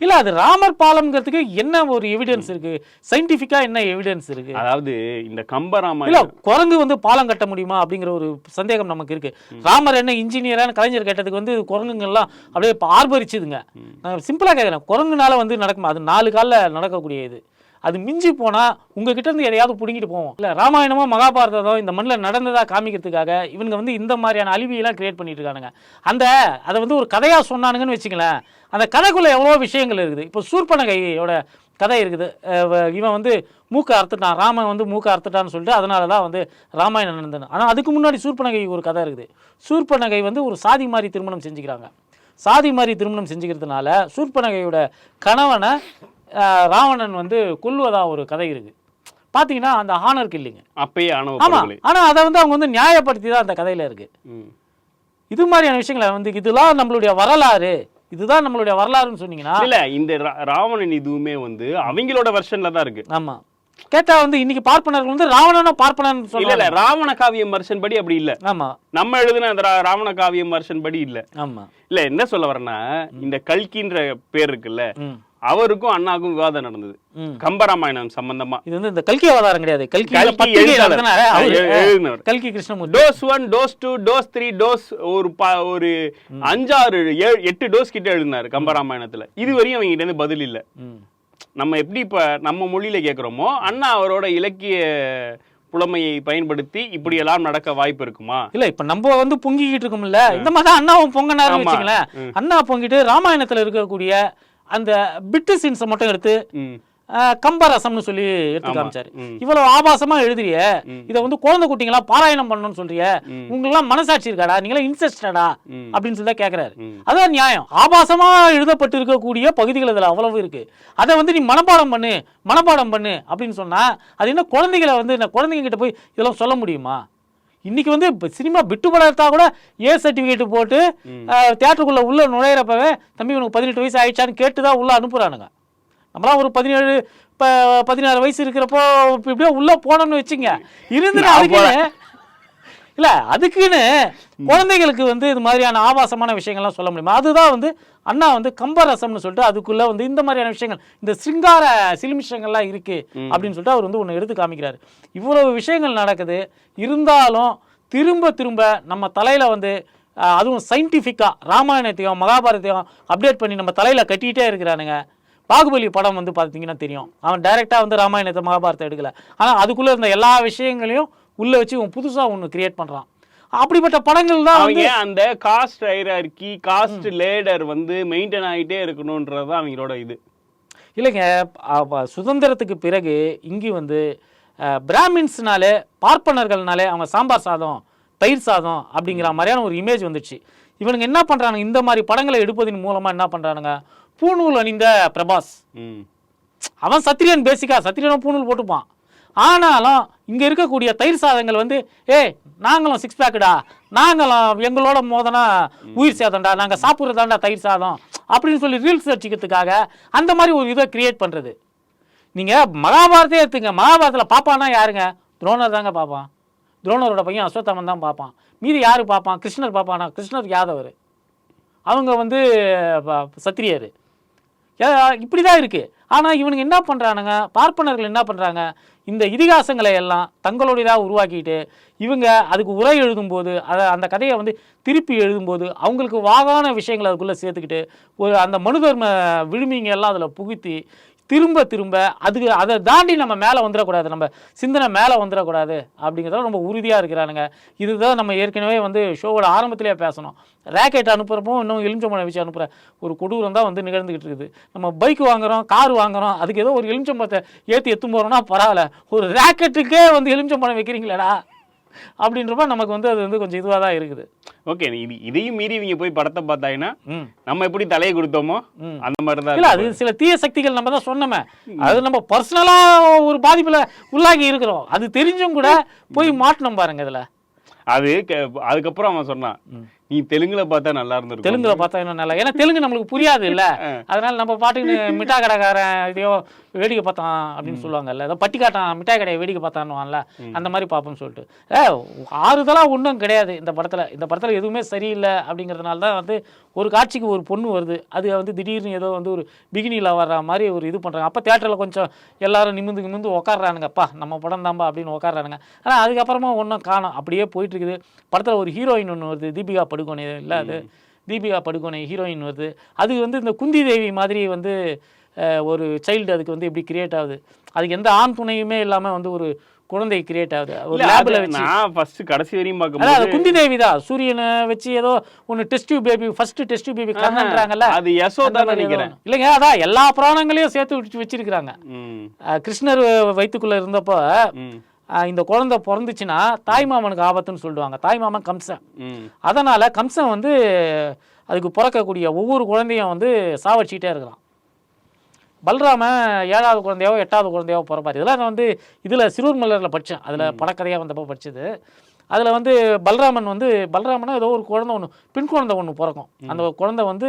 இல்ல அது ராமர் பாலம்ங்கிறதுக்கு என்ன ஒரு எவிடன்ஸ் இருக்கு? சயின்டிஃபிக்கா என்ன எவிடன்ஸ் இருக்கு? அதாவது இந்த கம்பராமாயணம் இல்ல குரங்கு வந்து பாலம் கட்ட முடியுமா அப்படிங்கிற ஒரு சந்தேகம் நமக்கு இருக்கு. ராமர் என்ன இன்ஜினியரான கலைஞர் கேட்டதுக்கு வந்து குரங்குங்கள்லாம் அப்படியே ஆர்ப்பரிச்சுதுங்க நான் சிம்பிளா கேட்குறேன் குரங்குனால வந்து நடக்குமா? அது நாலு காலில் நடக்கக்கூடிய இது அது மிஞ்சி போனால் உங்ககிட்ட இருந்து எதையாவது பிடுங்கிட்டு போவோம். இல்லை ராமாயணமோ மகாபாரதமோ இந்த மண்ணில் நடந்ததாக காமிக்கிறதுக்காக இவங்க வந்து இந்த மாதிரியான அழிவியெல்லாம் கிரியேட் பண்ணிட்டு இருக்கானுங்க. அந்த அதை வந்து ஒரு கதையாக சொன்னானுங்கன்னு வச்சுங்களேன் அந்த கதைக்குள்ளே எவ்வளோ விஷயங்கள் இருக்குது. இப்போ சூர்பனகையோட கதை இருக்குது. இவன் வந்து மூக்க அறுத்துட்டான். ராமன் வந்து மூக்க அறுத்துட்டான்னு சொல்லிட்டு அதனால தான் வந்து ராமாயணம் நடந்தது. ஆனால் அதுக்கு முன்னாடி சூர்பனகை ஒரு கதை இருக்குது. சூர்பனகை வந்து ஒரு சாதி மாதிரி திருமணம் செஞ்சுக்கிறாங்க. சாதி மாதிரி திருமணம் செஞ்சுக்கிறதுனால சூர்பனகையோட கணவனை ராவணன் வந்து கொல்லுவதா ஒரு கதை இருக்கு. பார்த்தீங்கன்னா அந்த ஹானர் கில்லிங்க அப்பயே ஆணவ ஆமா படுகொலை. ஆனா அதை வந்து அவங்க வந்து நியாயப்படுத்தி தான் அந்த கதையில இருக்கு. இது மாதிரியான விஷயங்களை வந்து இதெல்லாம் நம்மளுடைய வரலாறு. இதுதான் நம்மளுடைய வரலாறுன்னு சொன்னீங்கன்னா இல்ல இந்த ராவணன் இதுவுமே வந்து அவங்களோட வெர்ஷன்ல தான் இருக்கு. ஆமா. கேட்டா வந்து இன்னைக்கு பார்ப்பனர்கள் வந்து ராவணனா பார்ப்பனன் இல்ல இல்ல ராவண காவியம் வருஷன் படி அப்படி இல்ல. ஆமா. நம்ம எழுதின அந்த ராவண காவியம் வருஷன் படி இல்ல. ஆமா. இல்ல என்ன சொல்ல வரேன்னா இந்த கல்கின்ற பேர் இருக்குல்ல அவருக்கும் அண்ணாக்கும் விவாதம் நடந்தது. கம்பராமாயணம் சம்பந்தமா. இது வந்து இந்த கல்கி அவதாரம் கிடையாது. கல்கி கல்கி Krishnamurthy. Dose one dose two dose three dose ஒரு ஒரு அஞ்சாறு ஏழு எட்டு டோஸ் கிட்ட எழுதினாரு கம்பராமாயணத்துல. இது வரையும் அவங்க கிட்ட பதில் இல்ல. நம்ம எப்படி இப்ப நம்ம மொழியில கேக்குறோமோ அண்ணா அவரோட இலக்கிய புலமையை பயன்படுத்தி இப்படி எல்லாம் நடக்க வாய்ப்பு இருக்குமா? இல்ல இப்ப நம்ம வந்து பொங்கிக்கிட்டு இருக்கோம்ல. இந்த மாதிரி அண்ணாவும் பொங்கினாருன்னு ஆமா. வச்சுங்களேன். அண்ணா பொங்கிட்டு ராமாயணத்துல இருக்கக்கூடிய அந்த பிட்டு சீன்ஸை மட்டும் எடுத்து கம்பரசம்னு சொல்லி எடுத்து. காமிச்சாரு. இவ்வளவு ஆபாசமா எழுதுறிய. இத வந்து குழந்தை குட்டிங்களா பாராயணம் பண்ணணும்னு சொல்றிய ம். உங்களெல்லாம் மனசாட்சி இருக்காடா நீங்களா இன்செஸ்டடா. அப்படின்னு சொல்லி ம். அதான் நியாயம் ஆபாசமா எழுதப்பட்டு இருக்கக்கூடிய பகுதிகள் இதுல அவ்வளவு இருக்கு அதை வந்து நீ மனப்பாடம் பண்ணு மனப்பாடம் பண்ணு அப்படின்னு சொன்னா அது என்ன குழந்தைகளை வந்து குழந்தைங்க கிட்ட போய் இதெல்லாம் சொல்ல முடியுமா இன்னைக்கு வந்து இப்ப சினிமா விட்டு படம் எடுத்தா கூட ஏ சர்டிஃபிகேட் போட்டு தியேட்டருக்குள்ள உள்ள நுழையிறப்பவே தம்பி உனக்கு பதினெட்டு வயசு ஆயிடுச்சான்னு கேட்டு தான் உள்ள அனுப்புறானுங்க. நம்மளாம் ஒரு பதினேழு இப்போ பதினாறு வயசு இருக்கிறப்போ இப்ப இப்படியே உள்ள போனோம்னு வச்சுங்க. இருந்து நான் அதுக்குன்னு இல்ல அதுக்குன்னு குழந்தைகளுக்கு வந்து இது மாதிரியான ஆபாசமான விஷயங்கள்லாம் சொல்ல முடியுமா? அதுதான் வந்து அண்ணா வந்து கம்பரசம்னு சொல்லிட்டு அதுக்குள்ள வந்து இந்த மாதிரியான விஷயங்கள் இந்த சிங்கார சிலிமிஷங்கள்லாம் இருக்கு அப்படின்னு சொல்லிட்டு அவர் வந்து ஒன்று எடுத்து காமிக்கிறாரு. இவ்வளவு விஷயங்கள் நடக்குது. இருந்தாலும் திரும்ப திரும்ப நம்ம தலையில வந்து அதுவும் சயின்டிஃபிக்காக ராமாயணத்தையும் மகாபாரதையும் அப்டேட் பண்ணி நம்ம தலையில கட்டிக்கிட்டே இருக்கிறானுங்க. பாகுபலி படம் வந்து பார்த்தீங்கன்னா தெரியும். அவன் டைரெக்டாக வந்து ராமாயணத்தை மகாபாரதம் எடுக்கல. ஆனால் அதுக்குள்ளே இருந்த எல்லா விஷயங்களையும் உள்ளே வச்சு இவன் புதுசாக ஒன்று கிரியேட் பண்ணுறான் அப்படிப்பட்ட படங்கள் தான் அவங்க அந்த காஸ்ட் ஹைரார்கி காஸ்ட் லேடர் வந்து மெயின்டைன் ஆகிட்டே இருக்கணும்ன்றது தான் அவங்களோட இது. இல்லைங்க சுதந்திரத்துக்கு பிறகு இங்கே வந்து பிராமின்ஸ்னாலே பார்ப்பனர்கள்னாலே அவங்க சாம்பார் சாதம் தயிர் சாதம் அப்படிங்கிற மாதிரியான ஒரு இமேஜ் வந்துடுச்சு இவனுங்க என்ன பண்ணுறானுங்க இந்த மாதிரி படங்களை எடுப்பதன் மூலமாக என்ன பண்ணுறானுங்க பூணூல் அணிந்த பிரபாஸ். ம். அவன் சத்திரியன் பேசிக்கா சத்திரியனும் பூணூல் போட்டுப்பான். ஆனாலும் இங்கே இருக்கக்கூடிய தயிர் சாதங்கள் வந்து ஏய் நாங்களும் சிக்ஸ் பேக்குடா நாங்களும் எங்களோட மோதனா உயிர் சேதம்டா நாங்கள் சாப்பிட்றதாண்டா தயிர் சாதம் அப்படின்னு சொல்லி ரீல்ஸ் வச்சுக்கிறதுக்காக அந்த மாதிரி ஒரு இதை கிரியேட் பண்ணுறது நீங்கள் மகாபாரதே எடுத்துங்க. மகாபாரதத்தில் பாப்பானா யாருங்க? துரோணர் தாங்க பார்ப்பான் துரோணரோட பையன் அஸ்வத்தாமன் தான் பார்ப்பான் மீதி யார் பார்ப்பான் கிருஷ்ணர் பார்ப்பானா கிருஷ்ணர் யாதவர். அவங்க வந்து ப- சத்திரியர். இப்படி தான் இருக்குது ஆனால் இவனுங்க என்ன பண்ணுறானுங்க பார்ப்பனர்கள் என்ன பண்ணுறாங்க இந்த இதிகாசங்களை எல்லாம் தங்களுடையதாக உருவாக்கிட்டு இவங்க அதுக்கு உரை எழுதும்போது அதை அந்த கதையை வந்து திருப்பி எழுதும்போது அவங்களுக்கு வாகான விஷயங்களை அதுக்குள்ளே சேர்த்துக்கிட்டு ஒரு அந்த மனுதர்ம விழுமிங்க எல்லாம் அதில் புகுத்தி திரும்ப திரும்ப அதுக்கு அதை தாண்டி நம்ம மேலே வந்துடக்கூடாது. நம்ம சிந்தனை மேலே வந்துடக்கூடாது அப்படிங்கிறத ரொம்ப உறுதியாக இருக்கிறானுங்க. இதுதான் நம்ம ஏற்கனவே வந்து ஷோவோட ஆரம்பத்திலேயே பேசணும். ரேக்கெட் அனுப்புகிறப்போ இன்னும் எலுமிச்சம்பழம் வச்சு அனுப்புகிற ஒரு கொடூரம் தான் வந்து நிகழ்ந்துக்கிட்டு இருக்குது. நம்ம பைக் வாங்குகிறோம் கார் வாங்குறோம் அதுக்கு ஏதோ ஒரு எலுமிச்சம்பழத்தை ஏற்றி எத்தும் போகிறோம்னா பரவாயில்ல. ஒரு ரேக்கெட்டுக்கே வந்து எலுமிச்சம்பழம் வைக்கிறீங்களேடா அப்படின்றப்ப நமக்கு வந்து அது வந்து கொஞ்சம் இதுவாக தான் இருக்குது. ஓகே இது இதையும் மீறி இவங்க போய் படத்தை பார்த்தாங்கன்னா நம்ம எப்படி தலையை கொடுத்தோமோ. அந்த மாதிரி தான் இல்ல அது சில தீய சக்திகள் நம்ம தான் சொன்னோமே. அது நம்ம பர்சனலா ஒரு பாதிப்புல உள்ளாகி இருக்கிறோம். அது தெரிஞ்சும் கூட போய் மாட்டணும் பாருங்க இதுல. அது அதுக்கப்புறம் அவன் சொன்னான் நீ தெலுங்குல பார்த்தா நல்லா இருந்திருக்கும். தெலுங்குல பார்த்தா இன்னும் நல்லா ஏன்னா தெலுங்கு நம்மளுக்கு புரியாது இல்ல அதனால நம்ம பாட்டுக்கு மிட்டா கடைக்காரன் இதையோ வேடிக்கை பார்த்தான் அப்படின்னு சொல்லுவாங்கல்ல. ஏதோ பட்டி காட்டான் மிட்டாய் கடையை வேடிக்கை பார்த்தான்னுவான்ல. அந்த மாதிரி பார்ப்போம்னு சொல்லிட்டு. ஏ ஆறுதலாக ஒன்றும் கிடையாது இந்த படத்துல. இந்த படத்துல எதுவுமே சரியில்லை அப்படிங்கிறதுனால தான் வந்து ஒரு காட்சிக்கு ஒரு பொண்ணு வருது. அது வந்து திடீர்னு ஏதோ வந்து ஒரு பிகினியில் வர்ற மாதிரி ஒரு இது பண்ணுறாங்க அப்போ தேட்டரில் கொஞ்சம் எல்லாரும் நிமிந்து நிமிந்து உட்காடுறானுங்கப்பா நம்ம படம் தான்பா அப்படின்னு உட்காடுறானுங்க ஆனால் அதுக்கப்புறமா ஒன்றும் காணோம். அப்படியே போயிட்டு இருக்குது. படத்தில் ஒரு ஹீரோயின் ஒன்று வருது தீபிகா படுகோனே இல்லை அது தீபிகா படுகோனே ஹீரோயின் வருது. அது வந்து இந்த குந்தி தேவி மாதிரி வந்து ஒரு சைல்டு அதுக்கு வந்து எப்படி கிரியேட் ஆகுது? அதுக்கு எந்த ஆண் துணையுமே இல்லாமல் வந்து ஒரு குழந்தை கிரியேட் ஆகுது. ஒரு லேபில் வச்சு. நான் ஃபர்ஸ்ட் கடைசி வரையும் பார்க்கும்போது அது குந்தி தேவி தான். சூரியனை வச்சு ஏதோ ஒன்று test baby first test baby கண்ணன்றாங்கல்ல? அது யசோதா நினைக்கிறேன். இல்லைங்க அதான் எல்லா புராணங்களையும் சேர்த்து வச்சு வச்சிருக்கிறாங்க. கிருஷ்ணர் வயிற்றுக்குள்ள இருந்தப்போ இந்த குழந்தை பிறந்துச்சுன்னா தாய் மாமனுக்கு ஆபத்துன்னு சொல்லுவாங்க. தாய் மாமன் கம்சன். அதனால கம்சன் வந்து அதுக்கு பிறக்கக்கூடிய ஒவ்வொரு குழந்தையும் வந்து சாவடிச்சிக்கிட்டே இருக்கிறான். பல்ராமன் ஏழாவது குழந்தையாவோ எட்டாவது குழந்தையாவோ பிறப்பார். இதெல்லாம் நான் வந்து இதில் சிறுவர் மலரில் படித்தேன் அதில் படக்கதையாக வந்தப்போ படிச்சது. அதில் வந்து பல்ராமன் வந்து பல்ராமனா ஏதோ ஒரு குழந்தை ஒன்று பெண் குழந்தை ஒன்று பிறக்கும். அந்த குழந்தை வந்து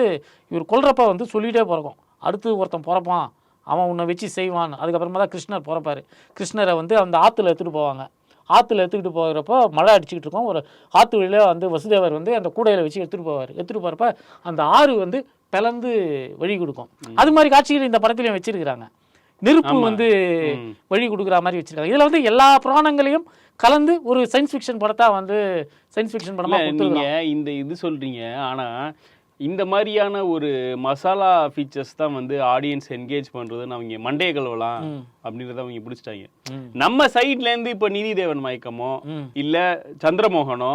இவர் கொல்றப்ப வந்து சொல்லிகிட்டே பிறக்கும். அடுத்து ஒருத்தன் பிறப்பான். அவன் உன்னை வச்சு செய்வான். அதுக்கப்புறமா தான் கிருஷ்ணர் பிறப்பாரு. கிருஷ்ணரை வந்து அந்த ஆற்றுல எடுத்துகிட்டு போவாங்க. ஆற்றுல எடுத்துக்கிட்டு போகிறப்போ மழை அடிச்சுக்கிட்டு இருக்கோம். ஒரு ஆற்று வழியில வந்து வசுதேவர் வந்து அந்த கூடையில வச்சு எடுத்துகிட்டு போவார். எடுத்துகிட்டு போகிறப்ப அந்த ஆறு வந்து பிளந்து வழி கொடுக்கும். அது மாதிரி காட்சிகள் இந்த படத்துலையும் வச்சிருக்கிறாங்க. நெருப்பு. வந்து. வழி கொடுக்குற மாதிரி வச்சிருக்காங்க. இதுல வந்து எல்லா புராணங்களையும் கலந்து ஒரு சயின்ஸ் ஃபிக்ஷன் படத்தா வந்து சயின்ஸ் ஃபிக்ஷன் படமா இல்ல, நீங்க கொடுத்துருக்காங்க இந்த இது சொல்றீங்க. ஆனா இந்த மாதிரியான ஒரு மசாலா ஃபீச்சர்ஸ் தான் வந்து ஆடியன்ஸ் என்கேஜ் பண்றதுன்னு அவங்க மண்டைய கழுவலாம். அப்படின்றத அவங்க பிடிச்சிட்டாங்க. நம்ம சைட்ல இருந்து இப்ப நீதிதேவன் மயக்கமோ ம். இல்ல சந்திரமோகனோ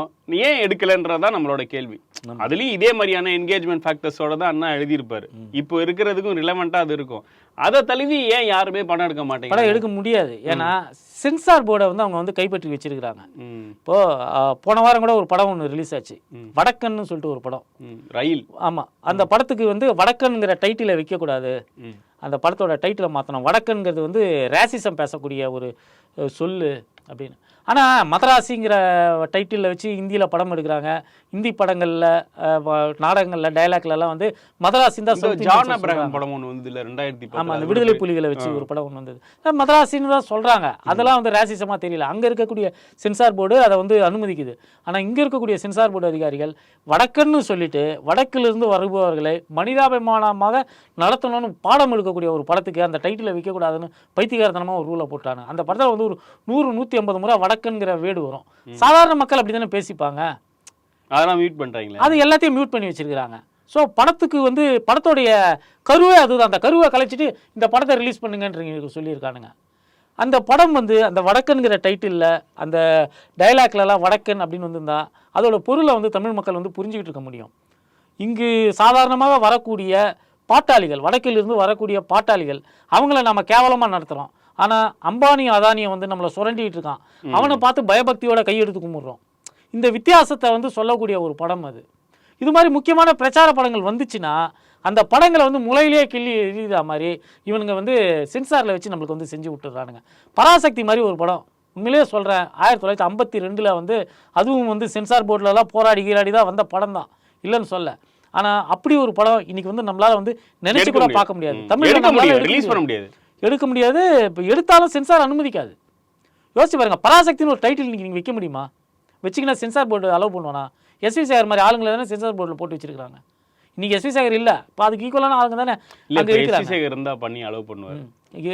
ஏன் எடுக்கலன்றதான் நம்மளோட கேள்வி. அதுலயும் இதே மாதிரியான என்கேஜ்மெண்ட் ஃபேக்டர்ஸோட தான் அண்ணா எழுதியிருப்பாரு. இப்போ இருக்கிறதுக்கும் ரிலவெண்டா அது இருக்கும். அதை தழுவி ஏன் யாருமே படம் எடுக்க படம் மாட்டேங்கிறாங்க எடுக்க முடியாது. ஏன்னா சென்சார் போர்டை வந்து அவங்க வந்து கைப்பற்றி வச்சிருக்கிறாங்க. ம், இப்போ அஹ், போன வாரம் கூட ஒரு படம் ஒன்று ரிலீஸ் ஆச்சு. வடக்கன்னு சொல்லிட்டு ஒரு படம். ரயில். ஆமா. அந்த படத்துக்கு வந்து வடக்கன்ங்கிற டைட்டிலை வைக்கக்கூடாது. அந்த படத்தோட டைட்டிலை மாற்றணும் வடக்கன்கிறது வந்து ரேசிசம் பேசக்கூடிய ஒரு சொல்லு அப்படின்னு. ஆனால் மதராசிங்கிற டைட்டிலில் வச்சு ஹிந்தியில் படம் எடுக்கிறாங்க. ஹிந்தி படங்களில் நாடகங்களில் டைலாக்லலாம் வந்து மதராசின்னு தான் ஜான் அப்ரஹாம். படம் ஒன்று வந்து இல்ல ரெண்டாயிரத்தி ஆமா அந்த விடுதலை புலிகளை வச்சு ஒரு படம் ஒன்று வந்தது. மதராசின்னு தான் சொல்றாங்க. அதெல்லாம் வந்து ரேசிசமா தெரியல. அங்க இருக்கக்கூடிய சென்சார் போர்டு அதை வந்து அனுமதிக்குது. ஆனா இங்க இருக்கக்கூடிய சென்சார் போர்டு அதிகாரிகள் வடக்குன்னு சொல்லிட்டு வடக்கிலிருந்து வருபவர்களை மனிதாபிமானமாக நடத்தணும்னு பாடம் எடுக்கக்கூடிய ஒரு படத்துக்கு அந்த டைட்டிலை வைக்கக்கூடாதுன்னு பைத்தியகாரத்தனமா ஒரு ரூலை போட்டாங்க. அந்த படத்துல வந்து ஒரு நூறு நூத்தி ஐம்பது முறை வடக்குங்கிற வேடு வரும். சாதாரண மக்கள் அப்படி தானே பேசிப்பாங்க. அதெல்லாம் மியூட் பண்றாங்களே. அது எல்லாத்தையும் மியூட் பண்ணி வச்சிருக்கிறாங்க. ஸோ படத்துக்கு வந்து படத்தோடைய கருவே அதுதான். அந்த கருவை கலைச்சிட்டு இந்த படத்தை ரிலீஸ் பண்ணுங்கன்றீங்க சொல்லியிருக்கானுங்க. அந்த படம் வந்து அந்த வடக்கன்கிற டைட்டிலில் அந்த டைலாக்லலாம் வடக்கன் அப்படின்னு வந்திருந்தா அதோட பொருளை வந்து தமிழ் மக்கள் வந்து புரிஞ்சுக்கிட்டு இருக்க முடியும். இங்கு சாதாரணமாக வரக்கூடிய பாட்டாளிகள் வடக்கிலிருந்து வரக்கூடிய பாட்டாளிகள் அவங்கள நம்ம கேவலமாக நடத்துகிறோம் ஆனால் அம்பானி அதானியை வந்து நம்மளை சுரண்டிட்டு இருக்கான். அவனை பார்த்து பயபக்தியோட கையெடுத்து கும்பிட்றோம். இந்த வித்தியாசத்தை வந்து சொல்லக்கூடிய ஒரு படம் அது. இது மாதிரி முக்கியமான பிரச்சார படங்கள் வந்துச்சுன்னா அந்த படங்களை வந்து முளையிலேயே கிள்ளி எறிகிற மாதிரி இவனுங்க வந்து சென்சாரில் வச்சு நம்மளுக்கு வந்து செஞ்சு விட்டுறானுங்க பராசக்தி மாதிரி ஒரு படம். உண்மையிலேயே சொல்கிறேன் ஆயிரத்தி தொள்ளாயிரத்தி ஐம்பத்தி ரெண்டில் வந்து அதுவும் வந்து சென்சார் போர்டிலலாம் போராடி கீராடி தான் வந்த படம் தான். இல்லைன்னு சொல்ல. ஆனால் அப்படி ஒரு படம் இன்னைக்கு வந்து நம்மளால வந்து நினைச்சு கூட. பார்க்க முடியாது. ரிலீஸ் பண்ண முடியாது. எடுக்க முடியாது. இப்போ எடுத்தாலும் சென்சார் அனுமதிக்காது. யோசிச்சு பாருங்க பராசக்தின்னு ஒரு டைட்டில் நீங்கள் வைக்க முடியுமா? வச்சிங்கன்னா சென்சார் போர்டு அலோவ் பண்ணுவானா எஸ்வி சேகர் மாதிரி ஆளுங்களை தானே சென்சார் போர்டில் போட்டு வச்சிருக்காங்க இன்னைக்கு எஸ்வி சேகர் இல்லை. இப்போ அதுக்கு ஈக்குவலான ஆளுங்க தானே அங்கே எஸ்சி சேகர் இருந்தா பண்ணி அலோவ் பண்ணுவாரு.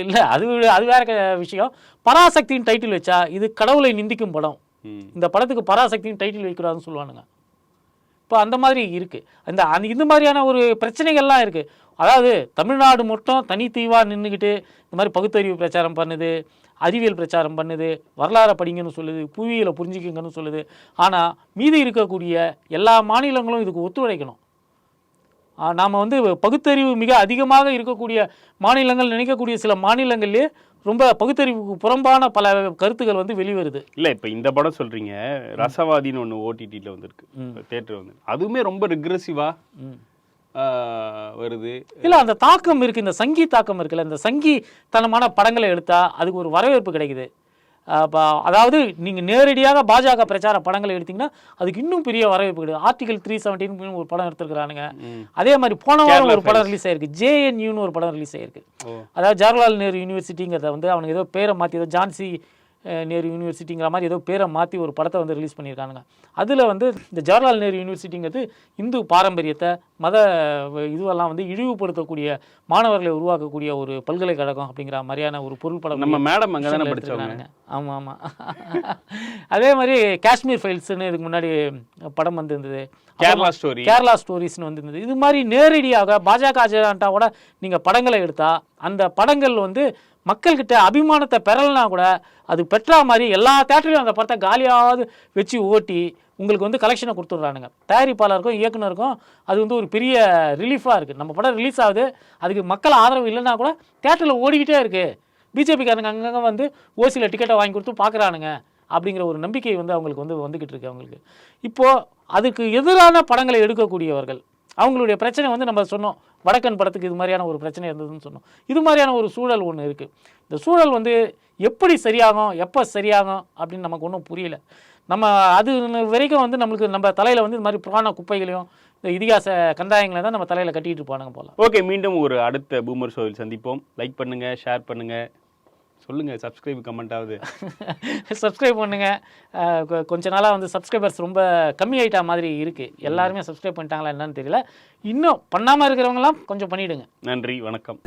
இல்லை அது அது வேற விஷயம். பராசக்தியின் டைட்டில் வச்சா இது கடவுளை நிந்திக்கும் படம். இந்த படத்துக்கு பராசக்தியின் டைட்டில் வைக்கூடாதுன்னு சொல்லுவானுங்க. இப்போ அந்த மாதிரி இருக்குது அந்த அந்த இந்த மாதிரியான ஒரு பிரச்சனைகள்லாம் இருக்குது அதாவது தமிழ்நாடு மட்டும் தனித்தீவாக நின்றுக்கிட்டு இந்த மாதிரி பகுத்தறிவு பிரச்சாரம் பண்ணுது அறிவியல் பிரச்சாரம் பண்ணுது வரலாறை படிங்கன்னு சொல்லுது புவியியலை புரிஞ்சுக்குங்கன்னு சொல்லுது. ஆனால் மீதி இருக்கக்கூடிய எல்லா மாநிலங்களும் இதுக்கு ஒத்துழைக்கணும். நாம் வந்து பகுத்தறிவு மிக அதிகமாக இருக்கக்கூடிய மாநிலங்கள் நினைக்கக்கூடிய சில மாநிலங்கள்லேயே ரொம்ப பகுத்தறிவுக்கு புறம்பான பல கருத்துக்கள் வந்து வெளிவருது. இல்ல இப்ப இந்த படம் சொல்றீங்க ரசவாதின்னு ஒண்ணு ஓடிடில வந்திருக்கு. தியேட்டர் வந்து. அதுவுமே ரொம்ப ரிக்ரெசிவா ம். வருது. இல்ல அந்த தாக்கம் இருக்கு இந்த சங்கி தாக்கம் இருக்குல்ல இந்த சங்கி தனமான படங்களை எடுத்தா அதுக்கு ஒரு வரவேற்பு கிடைக்குது. அதாவது நீங்க நேரடியாக பாஜக பிரச்சார படங்களை எடுத்தீங்கன்னா அதுக்கு இன்னும் பெரிய வரவேற்பு கிடையாது. ஆர்டிகல் த்ரீ செவன்டீன் ஒரு படம் எடுத்திருக்கிறானுங்க. அதே மாதிரி போன வாரம் ஒரு படம் ரிலீஸ் ஆயிருக்கு. ஜேஎன்யூன்னு ஒரு படம் ரிலீஸ் ஆயிருக்கு. அதாவது ஜவஹர்லால் நேரு யூனிவர்சிட்டிங்கிறத வந்து அவனுக்கு ஏதோ பேரை மாற்றி ஏதோ ஜான்சி நேரு யூனிவர்சிட்டிங்கிற மாதிரி ஏதோ பேரை மாற்றி ஒரு படத்தை வந்து ரிலீஸ் பண்ணியிருக்கானுங்க. அதில் வந்து இந்த ஜவஹர்லால் நேரு யூனிவர்சிட்டிங்கிறது இந்து பாரம்பரியத்தை மத இதுவெல்லாம் வந்து இழிவுபடுத்தக்கூடிய மாணவர்களை உருவாக்கக்கூடிய ஒரு பல்கலைக்கழகம் அப்படிங்கிற மாதிரியான ஒரு பொருள் படம் நம்ம மேடம் அங்க தானே விஷயங்களை படிச்சவங்க. எடுத்திருக்கானுங்க. ஆமா ஆமா. அதே மாதிரி காஷ்மீர் ஃபைல்ஸ்னு இதுக்கு முன்னாடி படம் வந்திருந்தது. கேரளா ஸ்டோரி கேரளா ஸ்டோரிஸ்னு வந்திருந்தது. இது மாதிரி நேரடியாக பாஜக அஜெண்டாவோட நீங்கள் படங்களை எடுத்தா அந்த படங்கள் வந்து மக்கள்கிட்ட அபிமானத்தை பெறலைனா கூட அது பெற்றா மாதிரி எல்லா தேட்டர்லையும் அந்த படத்தை காலியாவது வச்சு ஓட்டி உங்களுக்கு வந்து கலெக்ஷனை கொடுத்துட்றானுங்க. தயாரிப்பாளருக்கும் இயக்குனருக்கும் அது வந்து ஒரு பெரிய ரிலீஃபாக இருக்குது நம்ம படம் ரிலீஸ் ஆகுது அதுக்கு மக்கள் ஆதரவு இல்லைன்னா கூட தேட்டரில் ஓடிக்கிட்டே இருக்குது பிஜேபிக்காரங்க அங்கங்கே வந்து ஓசியில் டிக்கெட்டை வாங்கி கொடுத்து பார்க்குறானுங்க அப்படிங்கிற ஒரு நம்பிக்கை வந்து அவங்களுக்கு வந்து வந்துக்கிட்டு இருக்கு அவங்களுக்கு. இப்போது அதுக்கு எதிரான படங்களை எடுக்கக்கூடியவர்கள் அவங்களுடைய பிரச்சனை வந்து நம்ம சொன்னோம். வடக்கன் படத்துக்கு இது மாதிரியான ஒரு பிரச்சனை இருந்ததுன்னு சொன்னோம். இது மாதிரியான ஒரு சூழல் ஒன்று இருக்குது இந்த சூழல் வந்து எப்படி சரியாகும் எப்போ சரியாகும் அப்படின்னு நமக்கு ஒன்றும் புரியல. நம்ம அது வரைக்கும் வந்து நம்மளுக்கு நம்ம தலையில் வந்து இந்த மாதிரி புராண குப்பைகளையும் இந்த இதிகாச கந்தாயங்களை தான் நம்ம தலையில் கட்டிகிட்டு இருப்பானுங்க போல. ஓகே மீண்டும் ஒரு அடுத்த பூமர் ஷோவில் சந்திப்போம். லைக் பண்ணுங்கள் ஷேர் பண்ணுங்கள் சொல்லுங்க சப்ஸ்கிரைப் கமெண்ட் ஆகுது சப்ஸ்கிரைப் பண்ணுங்க. அஹ் கொ- கொஞ்ச நாளாக வந்து சப்ஸ்கிரைபர்ஸ் ரொம்ப கம்மி ஆயிட்டா மாதிரி இருக்கு. எல்லாருமே சப்ஸ்கிரைப் பண்ணிட்டாங்களா என்னன்னு தெரியல. இன்னும் பண்ணாமல் இருக்கிறவங்களாம் கொஞ்சம் பண்ணிடுங்க. நன்றி வணக்கம்.